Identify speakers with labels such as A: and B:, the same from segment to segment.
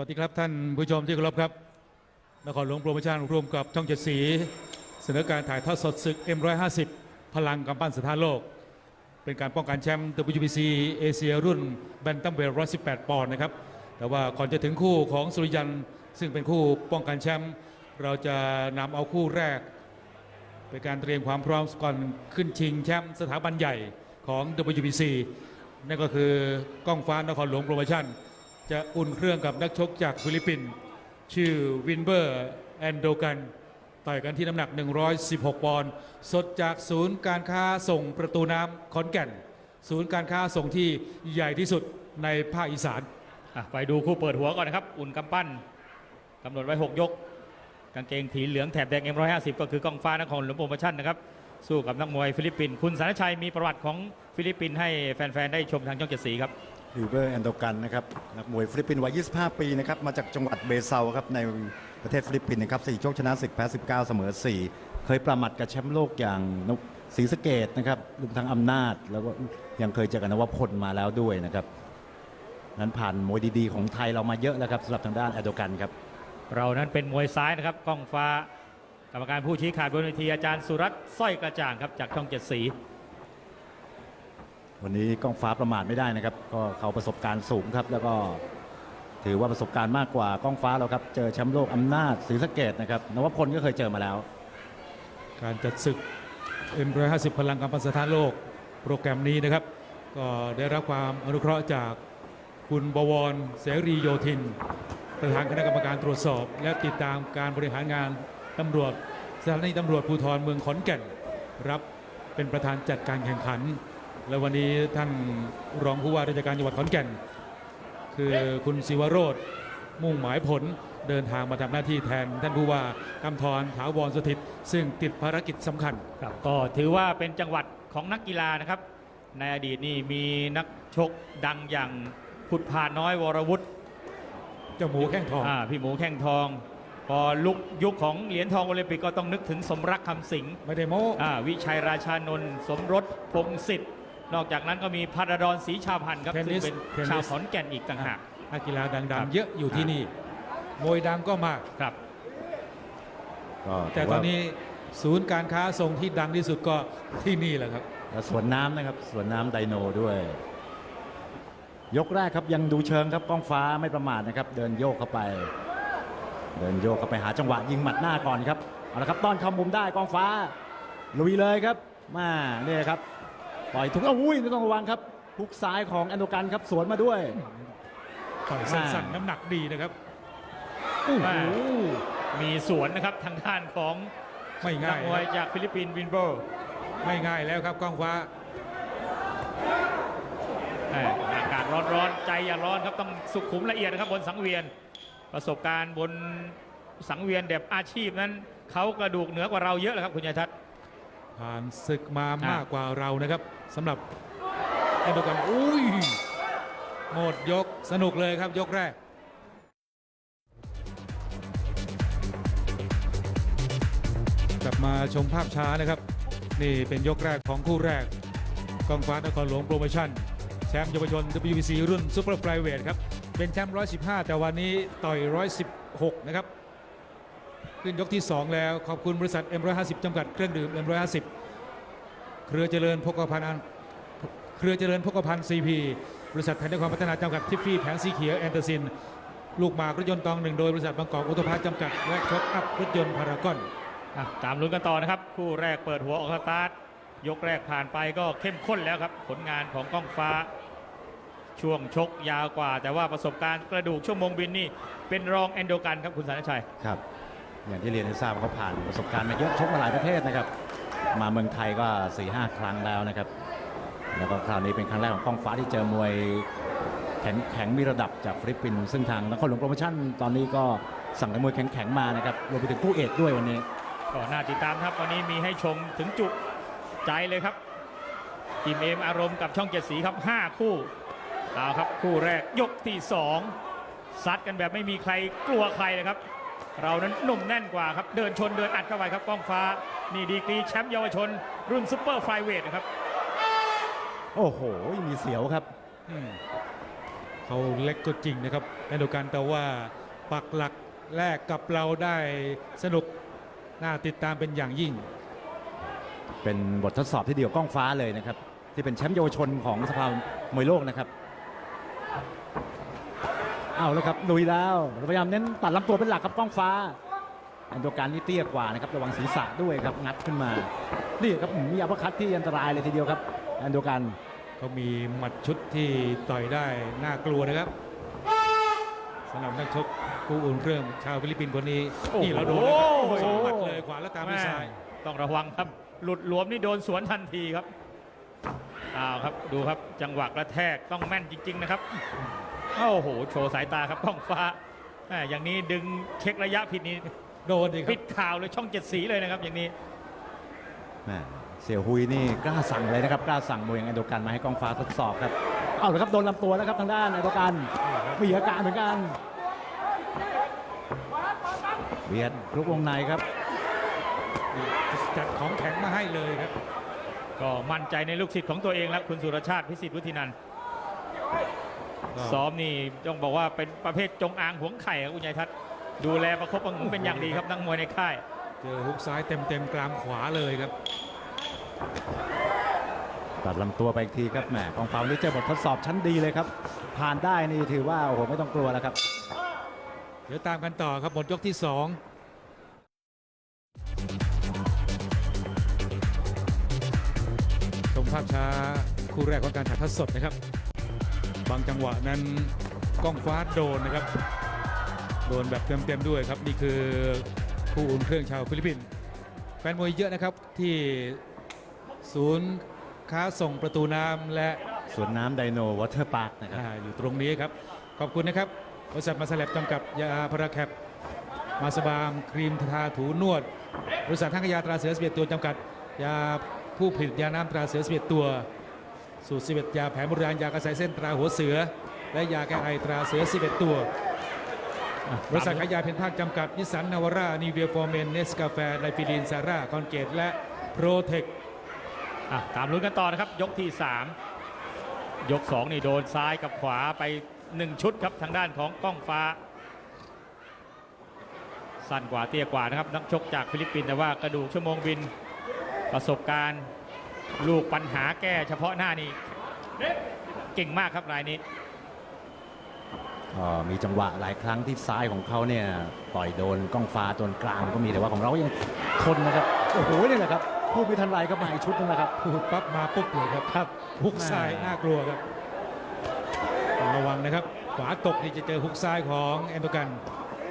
A: วัสดีครับท่านผู้ชมที่เคารพครับนครหลวงโปรโมชั่นร่วมกับช่องเจ็ดสี เสนอการถ่ายทอดสดศึก M150 พลังกำปั้นสถานโลก เป็นการป้องกันแชมป์ WBC เอเชียรุ่นแบนตัมเวล118 ปอนด์นะครับ แต่ว่าก่อนจะถึงคู่ของสุริยัน ซึ่งเป็นคู่ป้องกันแชมป์เราจะนำเอาคู่แรก เป็นการเตรียมความพร้อมก่อนขึ้นชิงแชมป์สถาบันใหญ่ของ WBC นั่นก็คือกล้องฟ้านครหลวงโปรโมชั่น จะอุ่นเครื่องกับนักชกจากฟิลิปปินส์ชื่อวินเบอร์แอนโดกันต่อยกันที่น้ำหนัก 116 ปอนด์สดจากศูนย์การค้าส่งประตูน้ำขอนแก่น ศูนย์การค้าส่งที่ใหญ่ที่สุดในภาคอีสาน
B: ไปดูคู่เปิดหัวก่อนนะครับ อุ่นกำปั้นกำหนดไว้ 6 ยก กางเกงถีเหลืองแถบแดง M150 ก็คือกองฟ้านครหลวงโปรโมชั่นนะครับ สู้กับนักมวยฟิลิปปินส์คุณสารชัยมีประวัติของฟิลิปปินส์ให้แฟนๆ ได้ชมทางช่องเจ็ดสีครับ
C: ฮิวเบอร์แอนโดกันนะครับนักมวยฟิลิปปินส์วัย 25 ปีนะครับมาจากจังหวัดเบเซาครับในประเทศฟิลิปปินส์นะครับ4โชคชนะ10แพ้ 19 เสมอ 4 เคยประมัดกับแชมป์โลกอย่างนกศรีสะเกดนะครับรวมทั้งอำนาจ แล้วก็ยังเคยเจอกับนวพลมาแล้วด้วยนะครับนั้นผ่านมวยดีๆ ของไทยเรามาเยอะแล้วครับสำหรับทางด้านแอนโดกันครับ
B: เรานั้นเป็นมวยซ้ายนะครับกล้องฟ้ากรรมการผู้ชี้ขาดบนเวทีอาจารย์สุรัตน์สร้อยกระจ่างครับจากช่องเจ็ดสี
C: วันนี้กล้องฟ้าประมาทไม่ได้นะครับ ก็เขาประสบการณ์สูงครับ แล้วก็ถือว่าประสบการณ์มากกว่ากล้องฟ้าเราครับ เจอแชมป์โลกอำนาจศรีสะเกดนะครับนวพลก็เคยเจอมาแล้ว
A: การจัดศึก M150 พลังกำปั้นสถานโลกโปรแกรมนี้นะครับ ก็ได้รับความอนุเคราะห์จากคุณบวรเสรีโยธิน ประธานคณะกรรมการตรวจสอบ และติดตามการบริหารงานตำรวจสถานีตำรวจภูธรเมืองขอนแก่น รับเป็นประธานจัดการแข่งขัน และวันนี้ท่านรองผู้ว่าราชการจังหวัดขอนแก่น คือคุณศิวโรธมุ่งหมายผลเดินทางมาทำหน้าที่แทน ท่านผู้ว่ากำธรถาวรสถิต ซึ่งติดภารกิจสำคัญ
B: ครับก็ถือว่าเป็นจังหวัดของนักกีฬานะครับ ในอดีตนี่มีนักชกดังอย่างขุดผาน้อยวรวุฒิ
A: เจ้าหมูแข้งทอง
B: อ่าพี่หมูแข้งทองพอลุกยุคของเหรียญทองโอลิมปิกก็ต้องนึกถึงสมรักคำสิงห์
A: ไม่ได้โม้
B: อ่าวิชัยราชานนท์สมรสพงศิษฐ์ นอกจากนั้นก็มีพาราดอนศรีชาพันธ์ครับ
A: เทน
B: ซึ่
A: นิ
B: ง
A: ส
B: เป็น
A: เทนนิส
B: ชาวขอนแก่นอีกต่างหาก
A: นักกีฬาดั
B: ครั
A: ง
B: บ
A: ๆ เยอะอยู่ที่นี่มวยดังก็มาก
B: ครับ
C: ก็
A: แต่ตอนนี้ศูนย์การค้าส่งที่ดังที่สุดก็ที่นี่แหละครับ
C: แล้วสวนน้ำนะครับสวนน้ำไดโนด้วย ยกแรกครับยังดูเชิงครับกล้องฟ้าไม่ประมาทนะครับ เดินโยกเข้าไป เดินโยกเข้าไปหาจังหวะยิงหมัดหน้าก่อนครับเอาละครับต้อนเข้ามุมได้กล้องฟ้าลุยเลยครับมาเนี่ยครับ ปล่อยทุกอุ้ยต้องระวังครับฮุกซ้ายของแอนโดกันครับสวนมาด้วย
A: ต่อยสั้นๆน้ำหนักดีนะครับ
C: โอ้โห
B: มีสวนนะครับทางด้านของ
A: ไม่
B: นั
A: ง่ากย
B: มวยจากฟิลิปปินส์วินโบร์
A: ไม่ง่ายแล้วครับกล้องฟ้า
B: แหม่อากาศร้อนๆใจอย่าร้อนครับต้องสุขุมละเอียดนะครับบนสังเวียนประสบการณ์บนสังเวียนแบบอาชีพนั้นเขากระดูกเหนือกว่าเราเยอะเลยครับคุณยายทัศน์
A: ผ่านศึกมา
B: อะ
A: มากกว่าเรานะครับสำหรับแอนโดกันอุ้ยหมดยกสนุกเลยครับยกแรกกลับมาชมภาพช้านะครับ นี่เป็นยกแรกของคู่แรกกองฟ้านครหลวงโปรโมชั่น แชมป์เยาวชน WBC รุ่นซูเปอร์ไฟเวทครับ เป็นแชมป์115 แต่วันนี้ต่อย 116 นะครับ ขึ้นยกที่ 2 แล้ว ขอบคุณบริษัท M150 จำกัดเครื่องดื่ม M150 เครือเจริญพกพันธ์เครือเจริญพกพันธ์ CP บริษัทไทยนครพัฒนาจำกัดทิฟฟี่แผงสีเขียวแอนเตอร์ซิน ลูกหมากรถยนต์ตองหนึ่งโดยบริษัทบางกอกอุตภาจำกัด และช็อปอัพรถยนต์พารากอน
B: อะตามลุ้นกันต่อนะครับ คู่แรกเปิดหัวออกสตาร์ทยกแรกผ่านไปก็เข้มข้นแล้วครับ ผลงานของก้องฟ้า ช่วงชกยาวกว่า แต่ว่าประสบการณ์กระดูกชั่วโมงบินนี่เป็นรองแอนโดกันครับคุณสารชัย
C: ครับ อย่างที่เรียนให้ทราบเขาผ่านประสบการณ์มาเยอะชกมาหลายประเทศนะครับ มาเมืองไทยก็4ี่ห้าครั้งแล้วนะครับ แล้วก็คราวนี้เป็นครั้งแรกของก้องฟ้าที่เจอมวยแข็งแข็งมีระดับจากฟิลิปปินส์ซึ่งทางนครหลวงโปรโมชั่นตอนนี้ก็สั่งมวยแข็งแข็งมานะครับรวมไปถึงคู่เอกด้วยวันนี้
B: ก็น่าติดตามครับวันนี้มีให้ชมถึงจุใจเลยครับทีมเอมอารมณ์กับช่องเจ็ดสีครับ 5 คู่เอาครับคู่แรกยกที่ 2 ซัดกันแบบไม่มีใครกลัวใครเลยครับ เรานั้นหนุ่มแน่นกว่าครับ เดินชนเดินอัดเข้าไปครับก้องฟ้า นี่ดีกรีแชมป์เยาวชน รุ่นซุปเปอร์ไฟเวทนะครับ
C: โอ้โห มีเสียวครับ
A: อืมเขาเล็กก็จริงนะครับในเดียวกันแต่ว่าปักหลักแรกกับเราได้สนุกน่าติดตามเป็นอย่างยิ่ง
C: เป็นบททดสอบที่เดียวกล้องฟ้าเลยนะครับ ที่เป็นแชมป์เยาวชนของสภามวยโลกนะครับ เอาแล้วครับลุยแล้วพยายามเน้นตัดลำตัวเป็นหลักครับกล้องฟ้า อันเดียวกันนี่เตี้ยกว่านะครับระวังศีรษะด้วยครับงัดขึ้นมานี่ครับอืมมีอัปเปอร์คัตที่อันตรายเลยทีเดียวครับ อันเดียวกัน
A: เขามีหมัดชุดที่ต่อยได้น่ากลัวนะครับสำหรับนักชกคู่อุ่นเครื่องชาวฟิลิปปินส์คนนี้
B: โอ้โห
A: นี่เราโดนนะครับ
B: โอ้โห
A: สองหมัดเลยขวาแล้วตามด้วยซ้าย
B: แม่ต้องระวังครับ หลุดหลวมนี่โดนสวนทันทีครับอ้าวครับดูครับจังหวะกระแทกต้องแม่นจริง ๆ นะครับ โอ้โห โชว์สายตาครับกล้องฟ้าแม่อย่างนี้ดึงเช็คระยะผิดนี่
A: โดนอีกค
B: ปิ
A: รับ
B: ดข่าวเลยช่องเจ็ดสีเลยนะครับ อย่างนี้
C: แม่เสี่ยวฮุยนี่กล้าสั่งเลยนะครับกล้าสั่งมวยอย่างอันเดียวกันมาให้กล้องฟ้าทดสอบครับเอาเลยครับโดนลำตัวแล้วครับทางด้านอันเดียวกันมีอาการเหมือนกันเบียดลุกวงในครับ
A: จัดของแข็งมาให้เลยครับ
B: ก็มั่นใจในลูกศิษย์ของตัวเองแล้วคุณสุรชาติพิสิทธิ์วุฒินันท์
A: ก็
B: ซ้อมนี่ต้องบอกว่าเป็นประเภทจงอางหวงไข่ครับคุณยายทัศน์ดูแลประคบประหงมเป็นอย่างดีครับนักมวยในค่าย
A: เจอฮุกซ้ายเต็มเต็มๆกรามขวาเลยครับ
C: ตัดลำตัวไปอีกทีครับแหมกองฟ้าวันนี้เจอบททดสอบชั้นดีเลยครับ ผ่านได้นี่ถือว่าโอ้โหไม่ต้องกลัวแล้วครับ
A: เดี๋ยวตามกันต่อครับหมดยกที่สองชมภาพช้าคู่แรกของการถ่ายทอดสดนะครับ บางจังหวะนั้นกล้องฟ้าโดนนะครับ โดนแบบเต็มๆด้วยครับนี่คือคู่อุ่นเครื่องชาวฟิลิปปินส์แฟนมวยเยอะนะครับที่ศูนย์ค้าส่งประตูน้ำและ
C: สวนน้ำไดโนวอเตอร์พาร์คนะครับ
A: อ่าอยู่ตรงนี้ครับ ขอบคุณนะครับบริษัทมาสแลบจำกัดยาพาราแคปมาสบามครีมทาถูนวด บริษัททั้งยาตราเสือสเบียตัวจำกัด ยาผู้ผลิตยาน้ำตราเสือสเบียตัว สูตรสเบียยาแผนโบราณยากระสายเส้นตราหัวเสือ และยาแก้ไอตราเสือสเบียตัวบริษัทขายยาเพ็ญภาคจำกัด นิสสันนาวาร่านีเวียฟอร์เมนเนสกาแฟไลฟิลินซาร่าคอนเกตและโปรเทค
B: อะตามลุ้นกันต่อนะครับ ยกที่ 3 ยก 2 นี่โดนซ้ายกับขวาไป 1 ชุดครับทางด้านของกล้องฟ้า สั้นกว่าเตี้ยกว่านะครับ นักชกจากฟิลิปปินส์แต่ว่ากระดูกชั่วโมงบินประสบการณ์ ลูกปัญหาแก้เฉพาะหน้านี่เก่งมากครับรายนี้
C: ก็มีจังหวะหลายครั้งที่ซ้ายของเขาเนี่ยต่อยโดนกล้องฟ้าโดนกลางก็มีแต่ว่าของเราก็ยังทนนะครับโอ้โหนี่แหละครับพูดไม่ทันไรก็มาอีกชุดนึงนะครับ
A: พูดปั๊บมาปุ๊บเลยครับครับฮุกซ้าย
C: แม่
A: น่ากลัวครับต้องระวังนะครับ ขวาตกนี่จะเจอฮุกซ้ายของแอนโตกัน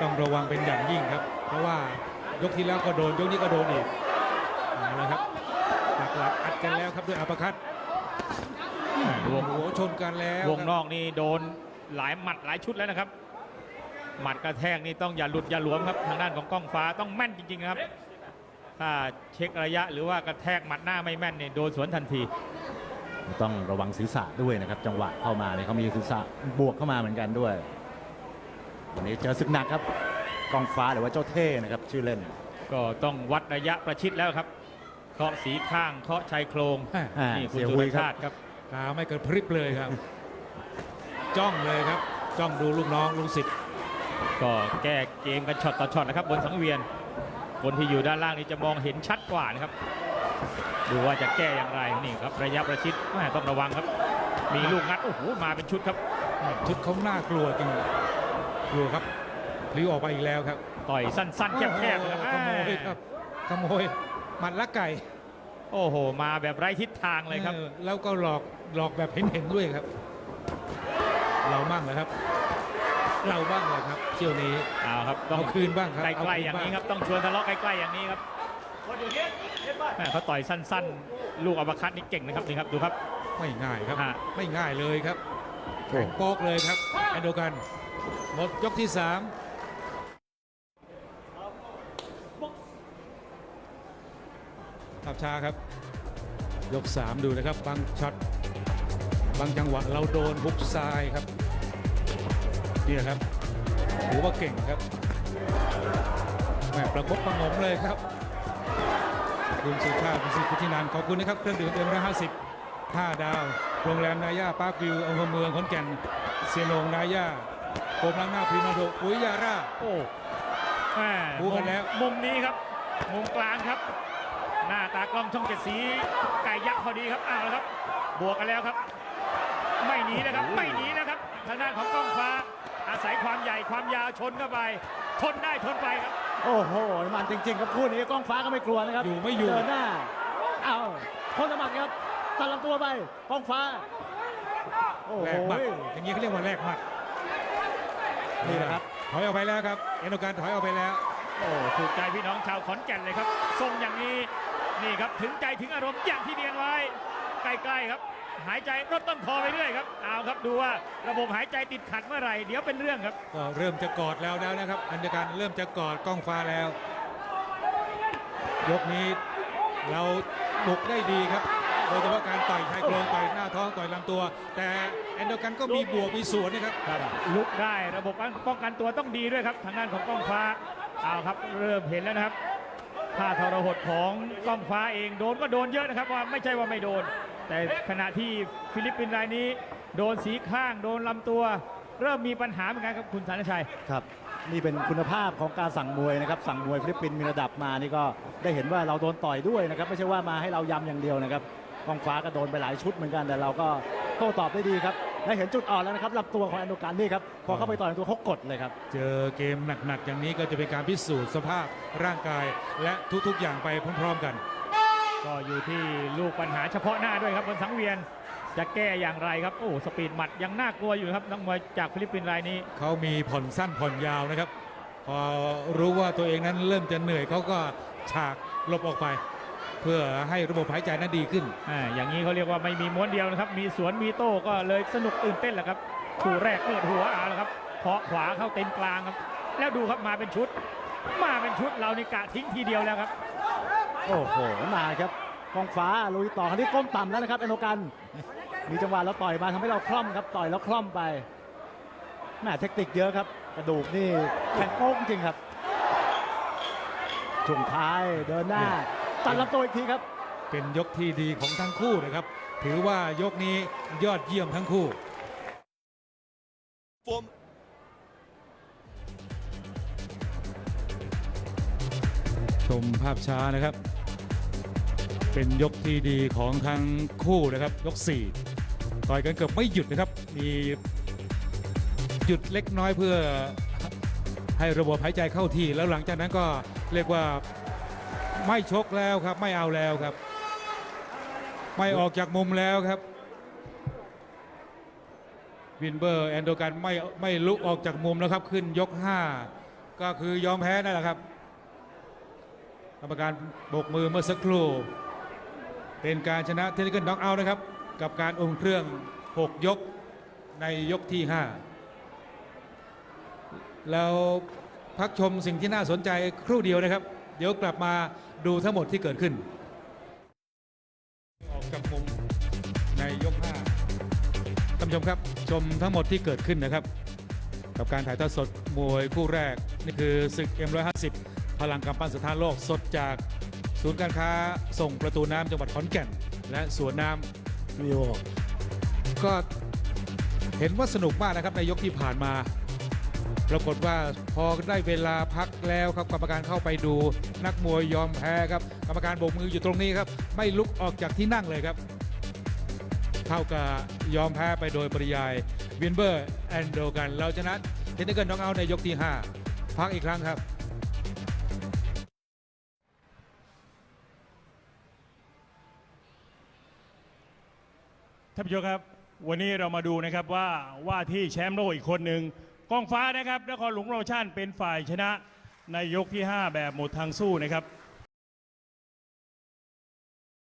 A: ต้องระวังเป็นอย่างยิ่งครับ เพราะว่ายกที่แล้วก็โดนยกนี้ก็โดนอีกเอาละครับ หลักหลักอัดกันแล้วครับด้วยอัปเปอร์คัต
B: วง
A: หัวชนกันแล้ว
B: วงนอกนี่โดนหลายหมัดหลายชุดแล้วนะครับ หมัดกระแทกนี่ต้องอย่าหลุดอย่าหลวมครับทางด้านของกล้องฟ้าต้องแม่นจริงๆนะครับ ถ้าเช็คระยะหรือว่ากระแทกหมัดหน้าไม่แม่นเนี่ยโดนสวนทันที
C: ต้องระวังศีรษะด้วยนะครับ จังหวะเข้ามาเนี่ยเขามีศีรษะบวกเข้ามาเหมือนกันด้วยวันนี้เจอศึกหนักครับกองฟ้าหรือว่าเจ้าเท่นะครับ ชื่อเล่น
B: ก็ต้องวัดระยะประชิดแล้วครับ เคาะสีข้างเคาะชายโครง
A: แม่
C: อ่า
B: นี่คุณ
C: เสีย
B: สุ
C: หุ
B: ร
C: ยครับ
B: ชาติครับ
A: ตาไม่กระพริบเลยครับ จ้องเลยครับ จ้องดูลูกน้องลูกศิษย์
B: ก็แก้เกมกันช็อตต่อช็อตนะครับบนสังเวียน คนที่อยู่ด้านล่างนี่จะมองเห็นชัดกว่านะครับ ดูว่าจะแก้อย่างไรนี่ครับระยะประชิดแม่ต้องระวังครับ มีลูกงัดโอ้โหมาเป็นชุดครับ
A: ชุดเขาน่ากลัวจริงกลัวครับพลิ้วออกไปอีกแล้วครับ
B: ต่อยสั้นๆแคบๆนะครับ
A: ขโมยครับขโมย หมัดละไก่
B: โอ้โห มาแบบไร้ทิศทางเลยครับ
A: ออแล้วก็หลอกหลอกแบบเห็นเห็นๆด้วยครับ เราบ้างเหรอครับ เราบ้างเหรอครับเที่ยวนี้
B: เอาครับต้อง
A: เอาคืนบ้างครับ
B: ใกล้ๆอย่างนี้ครับ ต้องชวนทะเลาะใกล้ๆอย่างนี้ครับแม่เขาต่อยสั้นๆ ลูกอัปเปอร์คัตนี่เก่งนะครับนี่ครับดูครับ
A: ไม่ง่ายครับ
B: ฮะ
A: ไม่ง่ายเลยครับ
C: โอ้
A: แข่งโป๊กเลยครับแอนโดกัน หมดยกที่สาม ขับช้าครับ ยก 3 ดูนะครับ บางช็อตบางจังหวะเราโดนฮุกซ้ายครับนี่นะครับถือว่าเก่งครับแหม่ประกบประหงมเลยครับคุณสุชาติคุณสิทธิพุทธินันท์ขอบคุณนะครับเครื่องดื่มเอ็มร้อยห้าสิบห้าดาว โรงแรมนาย่าปาร์ควิวอำเภอเมืองขอนแก่นเซียนงนาย่าโกมล้างหน้าพรีนาโดปุ๋ยยาร่า
B: โอ้แม่
A: คู่กันแล้ว
B: มุมนี้ครับ มุมกลางครับ หน้าตากล้องช่องเจ็ดสีไก่ยักษ์พอดีครับอ้าวแล้วครับ บวกกันแล้วครับ ไม่หนีนะครับไม่หนีนะครับทางด้านของกล้องฟ้า อาศัยความใหญ่ความยาวชนเข้าไปทนได้ทนไปครับ
C: โอ้โห มันจริงๆครับคู่นี้กล้องฟ้าก็ไม่กลัวนะครับ
A: อยู่ไม่อยู่
C: เดินหน้าเอาพ้นน้ำมันครับตัดลำตัวไปกล้องฟ้า โอ้โห
A: แลกหมัดอย่างนี้เขาเรียกว่าแลกหมัด
C: นี่แหละครับ
A: ถอยออกไปแล้วครับเอ็นโดการถอยออกไปแล้ว
B: โอ้ถูกใจพี่น้องชาวขอนแก่นเลยครับทรงอย่างนี้ นี่ครับถึงใจถึงอารมณ์อย่างที่เรียนไว้ ใกล้ๆครับ หายใจลดต้นคอไปเรื่อยครับเอาครับดูว่าระบบหายใจติดขัดเมื่อไหร่เดี๋ยวเป็นเรื่องครับ
A: ก็เริ่มจะกอดแล้วแล้วนะครับ อันเดอร์การเริ่มจะกอดกล้องฟ้าแล้ว ยกนี้เราบุกได้ดีครับโดยเฉพาะการต่อยชายโครงต่อยหน้าท้องต่อยลำตัว แต่แอนเดอร์กันก็มีบวกมีสวนนะครับ
B: ลุกได้ระบบป้องกันตัวต้องดีด้วยครับทางด้านของกล้องฟ้าเอาครับ เริ่มเห็นแล้วนะครับ ท่าทรหดของกล้องฟ้าเองโดนก็โดนเยอะนะครับว่าไม่ใช่ว่าไม่โดน แต่ขณะที่ฟิลิปปินส์รายนี้ โดนสีข้างโดนลำตัว เริ่มมีปัญหาเหมือนกันครับคุณสารชัย
C: ครับนี่เป็นคุณภาพของการสั่งมวยนะครับ สั่งมวยฟิลิปปินส์มีระดับมานี่ก็ได้เห็นว่าเราโดนต่อยด้วยนะครับ ไม่ใช่ว่ามาให้เรายำอย่างเดียวนะครับกองฟ้าก็โดนไปหลายชุดเหมือนกันแต่เราก็โต้ตอบได้ดีครับ และเห็นจุดอ่อนแล้วนะครับลำตัวของแอนโดการนี่ครับพอเข้าไปต่อยลำตัวเขากดเลยครับ
A: เจอเกมหนักๆอย่างนี้ก็จะเป็นการพิสูจน์สภาพร่างกายและทุกๆอย่างไปพร้อมๆกัน
B: ก็อยู่ที่ลูกปัญหาเฉพาะหน้าด้วยครับบนสังเวียนจะแก้อย่างไรครับโอ้สปีดหมัดยังน่ากลัวอยู่ครับนักมวยจากฟิลิปปินส์รายนี้
A: เขามีผ่อนสั้นผ่อนยาวนะครับ พอรู้ว่าตัวเองนั้นเริ่มจะเหนื่อยเขาก็ฉากหลบออกไป เพื่อให้ระบบหายใจนั้นดีขึ้น
B: อ่าอย่างนี้เขาเรียกว่าไม่มีม้วนเดียวนะครับ มีสวนมีโต้ก็เลยสนุกตื่นเต้นแหละครับคู่แรกเปิดหัวเอาละครับเคาะขวาเข้าเต็มกลางครับ แล้วดูครับมาเป็นชุด มาเป็นชุดเรานี่กะทิ้งทีเดียวแล้วครับ
C: โอ้โหมาครับกองฟ้าลุยต่อคราวนี้ก้มต่ำแล้วนะครับแอนโดกัน มีจังหวะเราต่อยมาทำให้เราคล่อมครับต่อยแล้วคล่อมไปแหม่เทคนิคเยอะครับ กระดูกนี่แข็งโป๊กจริงครับช่วงท้ายเดินหน้า ตัดลำตัวอีกทีครับ
A: เป็นยกที่ดีของทั้งคู่นะครับ ถือว่ายกนี้ยอดเยี่ยมทั้งคู่
D: Form
A: ชมภาพช้านะครับ เป็นยกที่ดีของทั้งคู่นะครับ ยก 4 ต่อยกันเกือบไม่หยุดนะครับ มีหยุดเล็กน้อยเพื่อให้ระบบหายใจเข้าที่ แล้วหลังจากนั้นก็เรียกว่า ไม่ชกแล้วครับ ไม่เอาแล้วครับ ไม่ออกจากมุมแล้วครับวินเบอร์แอนโดกันไม่ไม่ลุกออกจากมุมแล้วครับ ขึ้นยก 5 ก็คือยอมแพ้นั่นแหละครับกรรมการโบกมือเมื่อสักครู่ เป็นการชนะเทคนิคน็อกเอาท์นะครับ กับการอุ่นเครื่อง 6 ยกในยกที่ 5 แล้วพักชมสิ่งที่น่าสนใจครู่เดียวนะครับ เดี๋ยวกลับมาดูทั้งหมดที่เกิดขึ้น ออกจากมุมในยก5ท่านผู้ชมครับ ชมทั้งหมดที่เกิดขึ้นนะครับ กับการถ่ายทอดสดมวยคู่แรก นี่คือศึก M150 พลังกำปั้นสถานโลกสดจากศูนย์การค้าส่งประตูน้ำจังหวัดขอนแก่น และสวนน้ำวิวก็เห็นว่าสนุกมากนะครับในยกที่ผ่านมา ปรากฏว่าพอได้เวลาพักแล้วครับกรรมการเข้าไปดู นักมวยยอมแพ้ครับกรรมการโบกมืออยู่ตรงนี้ครับ ไม่ลุกออกจากที่นั่งเลยครับ เท่ากับยอมแพ้ไปโดยปริยายวินเบอร์แอนโดกันเราชนะเทนนิสเกิลน้องเอาในยกที่ 5 พักอีกครั้งครับ
E: ท่านผู้ชมครับวันนี้เรามาดูนะครับว่าว่าที่แชมป์โลกอีกคนหนึ่งกองฟ้านะครับนครหลวงโรชั่นเป็นฝ่ายชนะ ในยกที่ 5 แบบหมดทางสู้นะครับ